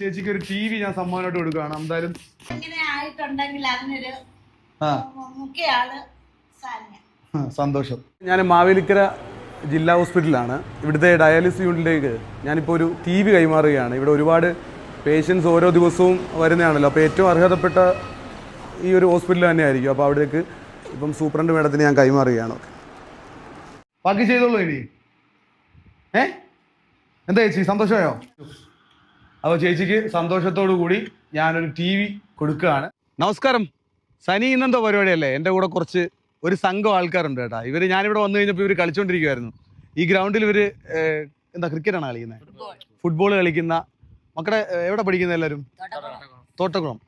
ചേച്ചിക്ക് ഒരു T V ഞാൻ സമ്മാനമായിട്ട് കൊടുക്കുകയാണ്. എന്തായാലും ഇങ്ങനെ ആയിട്ടുണ്ടെങ്കിൽ അതിനൊരു ആ. മുഖ്യ ആൾ സാനിയ സന്തോഷം. ഞാൻ മാവേലിക്കര ജില്ലാ ഹോസ്പിറ്റലാണ് ഇവിടുത്തെ ഡയാലിസിസ് യൂണിറ്റിലേക്ക് ഞാനിപ്പോൾ ഒരു ടി വി കൈമാറുകയാണ്. ഇവിടെ ഒരുപാട് പേഷ്യൻസ് ഓരോ ദിവസവും വരുന്നതാണല്ലോ. അപ്പോൾ ഏറ്റവും അർഹതപ്പെട്ട ഈ ഒരു ഹോസ്പിറ്റൽ തന്നെയായിരിക്കും. അപ്പോൾ അവിടേക്ക് ഇപ്പം സൂപ്രണ്ട് മേഡത്തിന് ഞാൻ കൈമാറുകയാണ്. ബാക്കി ചെയ്തോളൂ ഇനി. ഏ? എന്താ ചേച്ചി? സന്തോഷമായോ? അപ്പോൾ ചേച്ചിക്ക് സന്തോഷത്തോടു കൂടി ഞാനൊരു ടി വി കൊടുക്കുകയാണ്. നമസ്കാരം. സനി ഇന്നെന്തോ പരിപാടിയല്ലേ? എന്റെ കൂടെ കുറച്ച് ഒരു സംഘം ആൾക്കാരുണ്ട് കേട്ടാ. ഇവർ ഞാനിവിടെ വന്നു കഴിഞ്ഞപ്പോൾ ഇവർ കളിച്ചുകൊണ്ടിരിക്കുമായിരുന്നു ഈ ഗ്രൗണ്ടിൽ ഇവർ എന്താ ക്രിക്കറ്റ് ക്രിക്കറ്റാണ് കളിക്കുന്നത് ഫുട്ബോൾ കളിക്കുന്ന മക്കളെ എവിടെ പഠിക്കുന്ന എല്ലാവരും? തോട്ടക്കുളം.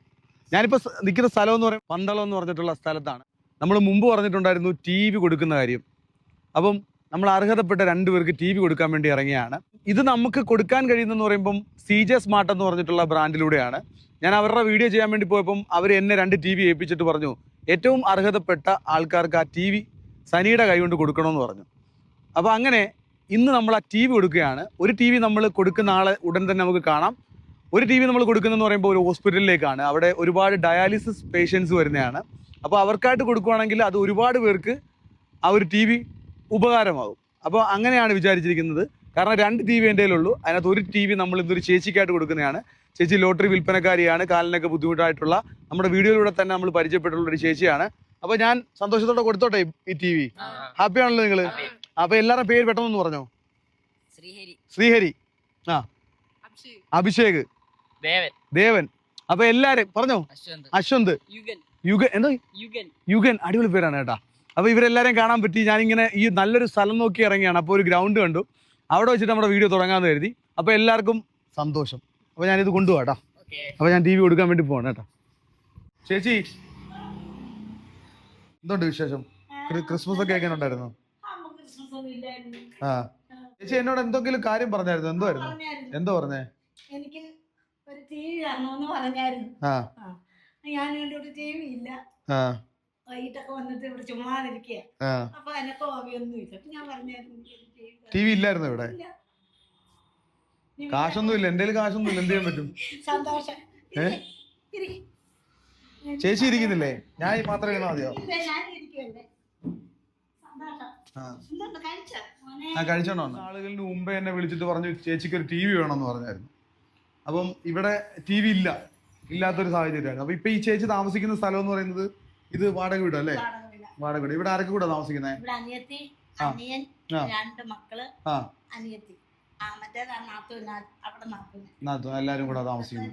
ഞാനിപ്പോൾ സ- നിൽക്കുന്ന സ്ഥലം എന്ന് പറയും പന്തളം എന്ന് പറഞ്ഞിട്ടുള്ള സ്ഥലത്താണ്. നമ്മൾ മുമ്പ് പറഞ്ഞിട്ടുണ്ടായിരുന്നു ടി വി കൊടുക്കുന്ന കാര്യം. അപ്പം നമ്മൾ അർഹതപ്പെട്ട രണ്ടുപേർക്ക് ടി വി കൊടുക്കാൻ വേണ്ടി ഇറങ്ങിയാണ്. ഇത് നമുക്ക് കൊടുക്കാൻ കഴിയുന്നെന്ന് പറയുമ്പം സി ജെ സ്മാർട്ട് എന്ന് പറഞ്ഞിട്ടുള്ള ബ്രാൻഡിലൂടെയാണ്. ഞാൻ അവരുടെ വീഡിയോ ചെയ്യാൻ വേണ്ടി പോയപ്പം അവർ എന്നെ രണ്ട് ടി വി ഏൽപ്പിച്ചിട്ട് പറഞ്ഞു ഏറ്റവും അർഹതപ്പെട്ട ആൾക്കാർക്ക് ആ ടി വി സനിയുടെ കൈ കൊണ്ട് കൊടുക്കണമെന്ന് പറഞ്ഞു. അപ്പോൾ അങ്ങനെ ഇന്ന് നമ്മൾ ആ ടി വി കൊടുക്കുകയാണ്. ഒരു ടി വി നമ്മൾ കൊടുക്കുന്ന ആളെ ഉടൻ തന്നെ നമുക്ക് കാണാം. ഒരു ടി വി നമ്മൾ കൊടുക്കുന്നതെന്ന് പറയുമ്പോൾ ഒരു ഹോസ്പിറ്റലിലേക്കാണ്. അവിടെ ഒരുപാട് ഡയാലിസിസ് പേഷ്യൻസ് വരുന്നതാണ്. അപ്പോൾ അവർക്കായിട്ട് കൊടുക്കുകയാണെങ്കിൽ അത് ഒരുപാട് പേർക്ക് ആ ഒരു ടി വി ഉപകാരമാകും. അപ്പോൾ അങ്ങനെയാണ് വിചാരിച്ചിരിക്കുന്നത്. കാരണം രണ്ട് ടി വി എന്റെ ഉള്ളൂ അതിനകത്ത് ഒരു ടി വി നമ്മൾ ഇതൊരു ചേച്ചിക്കായിട്ട് കൊടുക്കുന്നതാണ്. ചേച്ചി ലോട്ടറി വിൽപ്പനക്കാരിയാണ്. കാലിനൊക്കെ ബുദ്ധിമുട്ടായിട്ടുള്ള നമ്മുടെ വീഡിയോയിലൂടെ തന്നെ നമ്മൾ പരിചയപ്പെട്ടുള്ള ഒരു ചേച്ചിയാണ്. അപ്പൊ ഞാൻ സന്തോഷത്തോടെ കൊടുത്തോട്ടെ ഈ ടി വി? ഹാപ്പി ആണല്ലോ നിങ്ങൾ അപ്പൊ എല്ലാവരുടെ പേര് പെട്ടെന്ന് പറഞ്ഞോ? ശ്രീഹരി. ശ്രീഹരി. ആ. അഭിഷേക്. ദേവൻ. ദേവൻ. അപ്പൊ എല്ലാരും പറഞ്ഞോ? അശ്വന്ത്. യുഗൻ. യുഗൻ. എന്താ? യുഗൻ. യുഗൻ. അടിപൊളി പേരാണ് കേട്ടാ. അപ്പൊ ഇവരെല്ലാരെയും കാണാൻ പറ്റി. ഞാനിങ്ങനെ ഈ നല്ലൊരു സ്ഥലം നോക്കി ഇറങ്ങിയാണ്. അപ്പോൾ ഒരു ഗ്രൗണ്ട് കണ്ടു. അവിടെ വെച്ചിട്ട് നമ്മുടെ വീഡിയോ തുടങ്ങാന്ന് കരുതി. അപ്പൊ എല്ലാവർക്കും സന്തോഷം. അപ്പൊ ഞാനിത് കൊണ്ടുപോകാം ഓക്കെ. അപ്പൊ ഞാൻ ടി വി കൊടുക്കാൻ വേണ്ടി പോവാണ് കേട്ടോ ചേച്ചി എന്തുണ്ട് വിശേഷം? ക്രിസ്മസ് ഒക്കെ എങ്ങനെ ഉണ്ടായിരുന്നു ആ. ചേച്ചി എന്നോട് എന്തെങ്കിലും കാര്യം പറഞ്ഞായിരുന്നു? എന്തോ ആയിരുന്നു? എന്തോ പറഞ്ഞേ? എനിക്ക് ഒരു ടി വി തരണമെന്ന് പറഞ്ഞായിരുന്നു. ഞാൻ ടി വി ഇല്ല. വൈകിട്ടൊക്കെ വന്നിട്ട് ഇവിടെ ചുമ്മാതിരിക്കുക ആ. അപ്പൊ എനക്ക് ഹോബിയൊന്നും ഇല്ല അപ്പൊ ഞാൻ പറഞ്ഞായിരുന്നു എനിക്കൊരു TV തരണം. ടി വി ഇല്ലായിരുന്നു ഇവിടെ? കാശൊന്നും ഇല്ല. എന്റെ കാശൊന്നും ഇല്ല. എന്ത് ചെയ്യാൻ പറ്റും? സന്തോഷം. ചേച്ചി ഇരിക്കുന്നില്ലേ? ഞാൻ ഈ മാത്രം ഇരുന്നാ മതിയോ? ആ. കഴിച്ചോണ്ടോ. ആളുകളിന് മുമ്പേ എന്നെ വിളിച്ചിട്ട് പറഞ്ഞു ചേച്ചിക്ക് ഒരു ടി വി വേണമെന്ന് പറഞ്ഞായിരുന്നു. അപ്പം ഇവിടെ ടി വി ഇല്ല. ഇല്ലാത്തൊരു സാഹചര്യമായിരുന്നു. അപ്പൊ ഇപ്പൊ ഈ ചേച്ചി താമസിക്കുന്ന സ്ഥലം എന്ന് പറയുന്നത് ഇത് വാടക വീട് അല്ലേ. വാടക വീട് ഇവിടെ ആരൊക്കെ കൂടെ താമസിക്കുന്നത് ഇവിടെ അനിയത്തി അനിയൻ രണ്ട് മക്കൾ അനിയത്തി. നാത്തു എല്ലാരും കൂടെ താമസിക്കുന്നു.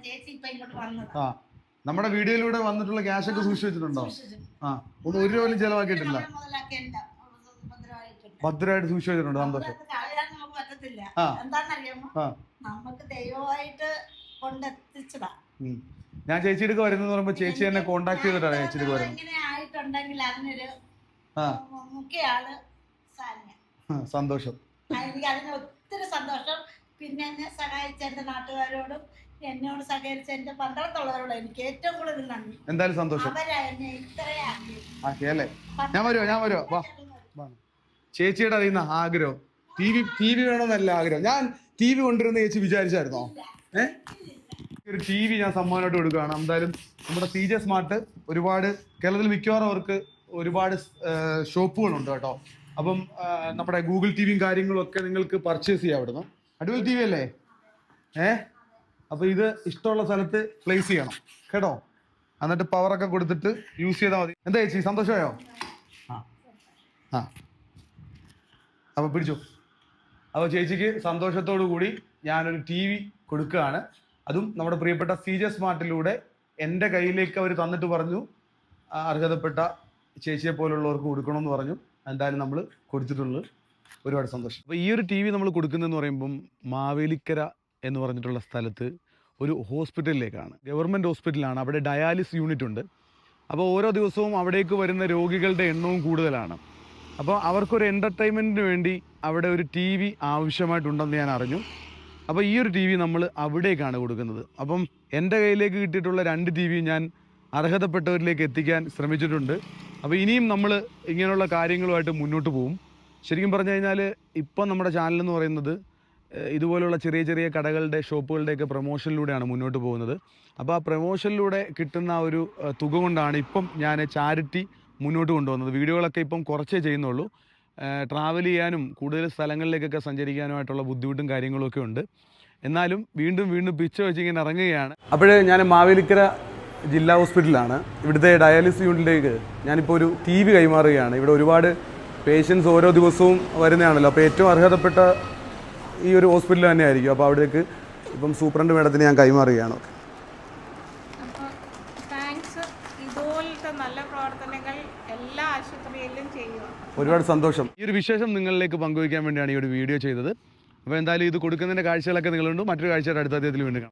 ആ. നമ്മുടെ വീഡിയോയിലൂടെ വന്നിട്ടുള്ള ക്യാഷ് ഒക്കെ സൂക്ഷിച്ചു വെച്ചിട്ടുണ്ടോ ആ. ഒന്നും ഒരു രൂപ ചെലവാക്കിയിട്ടില്ല. ഭദ്രമായിട്ട് സൂക്ഷിച്ചു വെച്ചിട്ടുണ്ട് സന്തോഷം. നമുക്ക് ദൈവമായിട്ട് കൊണ്ടെത്തിച്ചതാ. ഞാൻ ചേച്ചിയുടെ വരുന്നത് പറയുമ്പോ ചേച്ചി എന്നെ കോണ്ടാക്ട് ചെയ്തിട്ടാണ് ചേച്ചിയുടെ വരുന്നത്. സന്തോഷം. എനിക്ക് അതിന് ഒത്തിരി സന്തോഷം. പിന്നെ എന്നെ സഹായിച്ച എന്റെ നാട്ടുകാരോടും എന്നോട് സഹകരിച്ച എന്റെ പന്തളത്തുള്ളവരോടും എനിക്ക് ഏറ്റവും കൂടുതൽ നന്ദി. എന്തായാലും സന്തോഷം. ഞാൻ വരുമോ ഞാൻ വരുമോ വാ. ചേച്ചിയുടെ അറിയുന്ന ആഗ്രഹം. ടി വി ടി വി വേണമെന്നല്ല ആഗ്രഹം. ഞാൻ ടി വി കൊണ്ടിരുന്ന ചേച്ചി വിചാരിച്ചായിരുന്നോ? ഏ? ഒരു ടി വി ഞാൻ സമ്മാനമായിട്ട് കൊടുക്കുകയാണ്. എന്തായാലും നമ്മുടെ സി ജെ സ്മാർട്ട് ഒരുപാട് കേരളത്തിൽ മിക്കവാറും അവർക്ക് ഒരുപാട് ഷോപ്പുകളുണ്ട് കേട്ടോ. അപ്പം നമ്മുടെ ഗൂഗിൾ ടി വിയും കാര്യങ്ങളും ഒക്കെ നിങ്ങൾക്ക് പർച്ചേസ് ചെയ്യാം അവിടുന്ന്. അടിപൊളി ടി വി അല്ലേ? ഏ? അപ്പൊ ഇത് ഇഷ്ടമുള്ള സ്ഥലത്ത് പ്ലേസ് ചെയ്യണം. കേട്ടോ? എന്നിട്ട് പവറൊക്കെ കൊടുത്തിട്ട് യൂസ് ചെയ്താൽ മതി. എന്താ ചേച്ചി സന്തോഷമായോ? ആ. ആ. അപ്പൊ പിടിച്ചു. അപ്പോൾ ചേച്ചിക്ക് സന്തോഷത്തോടു കൂടി ഞാനൊരു ടി വി കൊടുക്കുകയാണ്. അതും നമ്മുടെ പ്രിയപ്പെട്ട സി ജെ സ്മാർട്ടിലൂടെ എന്റെ കയ്യിലേക്ക് അവർ തന്നിട്ട് പറഞ്ഞു. അർഹതപ്പെട്ട ചേച്ചിയെ പോലുള്ളവർക്ക് കൊടുക്കണമെന്ന് പറഞ്ഞു. എന്തായാലും നമ്മൾ കൊടുത്തിട്ടുള്ളത് ഒരുപാട് സന്തോഷം. അപ്പോൾ ഈ ഒരു ടി വി നമ്മൾ കൊടുക്കുന്നതെന്ന് പറയുമ്പം മാവേലിക്കര എന്ന് പറഞ്ഞിട്ടുള്ള സ്ഥലത്ത് ഒരു ഹോസ്പിറ്റലിലേക്കാണ്. ഗവൺമെന്റ് ഹോസ്പിറ്റലാണ്. അവിടെ ഡയാലിസ് യൂണിറ്റ് ഉണ്ട്. അപ്പോൾ ഓരോ ദിവസവും അവിടേക്ക് വരുന്ന രോഗികളുടെ എണ്ണവും കൂടുതലാണ്. അപ്പോൾ അവർക്കൊരു എന്റർടൈൻമെന്റിന് വേണ്ടി അവിടെ ഒരു ടി വി ആവശ്യമായിട്ടുണ്ടെന്ന് ഞാൻ അറിഞ്ഞു. അപ്പോൾ ഈ ഒരു ടി വി നമ്മൾ അവിടേക്കാണ് കൊടുക്കുന്നത്. അപ്പം എന്റെ കയ്യിലേക്ക് കിട്ടിയിട്ടുള്ള രണ്ട് ടി വി ഞാൻ അർഹതപ്പെട്ടവരിലേക്ക് എത്തിക്കാൻ ശ്രമിച്ചിട്ടുണ്ട്. അപ്പോൾ ഇനിയും നമ്മൾ ഇങ്ങനെയുള്ള കാര്യങ്ങളുമായിട്ട് മുന്നോട്ട് പോകും ശരിക്കും പറഞ്ഞു കഴിഞ്ഞാൽ ഇപ്പം നമ്മുടെ ചാനൽ എന്ന് പറയുന്നത് ഇതുപോലുള്ള ചെറിയ ചെറിയ കടകളുടെ ഷോപ്പുകളുടെയൊക്കെ പ്രൊമോഷനിലൂടെയാണ് മുന്നോട്ട് പോകുന്നത്. അപ്പോൾ ആ പ്രൊമോഷനിലൂടെ കിട്ടുന്ന ഒരു തുക കൊണ്ടാണ് ഇപ്പം ഞാൻ ചാരിറ്റി മുന്നോട്ട് കൊണ്ടുപോകുന്നത് വീഡിയോകളൊക്കെ ഇപ്പം കുറച്ചേ ചെയ്യുന്നുള്ളൂ. ട്രാവൽ ചെയ്യാനും കൂടുതൽ സ്ഥലങ്ങളിലേക്കൊക്കെ സഞ്ചരിക്കാനുമായിട്ടുള്ള ബുദ്ധിമുട്ടും കാര്യങ്ങളൊക്കെ ഉണ്ട്. എന്നാലും വീണ്ടും വീണ്ടും പിച്ച വെച്ചിങ്ങനെ ഇറങ്ങുകയാണ്. അപ്പോഴേ ഞാൻ മാവേലിക്കര ജില്ലാ ഹോസ്പിറ്റലാണ് ഇവിടുത്തെ ഡയാലിസിസ് യൂണിറ്റിലേക്ക് ഞാനിപ്പോൾ ഒരു ടി വി കൈമാറുകയാണ്. ഇവിടെ ഒരുപാട് പേഷ്യൻസ് ഓരോ ദിവസവും വരുന്നതാണല്ലോ. അപ്പോൾ ഏറ്റവും അർഹതപ്പെട്ട ഈ ഒരു ഹോസ്പിറ്റൽ തന്നെയായിരിക്കും. അപ്പോൾ അവിടേക്ക് ഇപ്പം സൂപ്രണ്ട് മേഡത്തിന് ഞാൻ കൈമാറുകയാണ്. അപ്പോൾ നല്ല പ്രവർത്തനങ്ങൾ എല്ലാ ആശുപത്രിയിലും ചെയ്യുക. ഒരുപാട് സന്തോഷം. ഈ ഒരു വിശേഷം നിങ്ങളിലേക്ക് പങ്കുവയ്ക്കാൻ വേണ്ടിയാണ് ഈ ഒരു വീഡിയോ ചെയ്തത്. അപ്പോൾ എന്തായാലും ഇത് കൊടുക്കുന്നതിന്റെ കാഴ്ചകളൊക്കെ നിങ്ങളുണ്ട്. മറ്റൊരു കാഴ്ചയുടെ അടുത്ത അദ്ദേഹത്തിൽ വീണ്ടും കാണാം.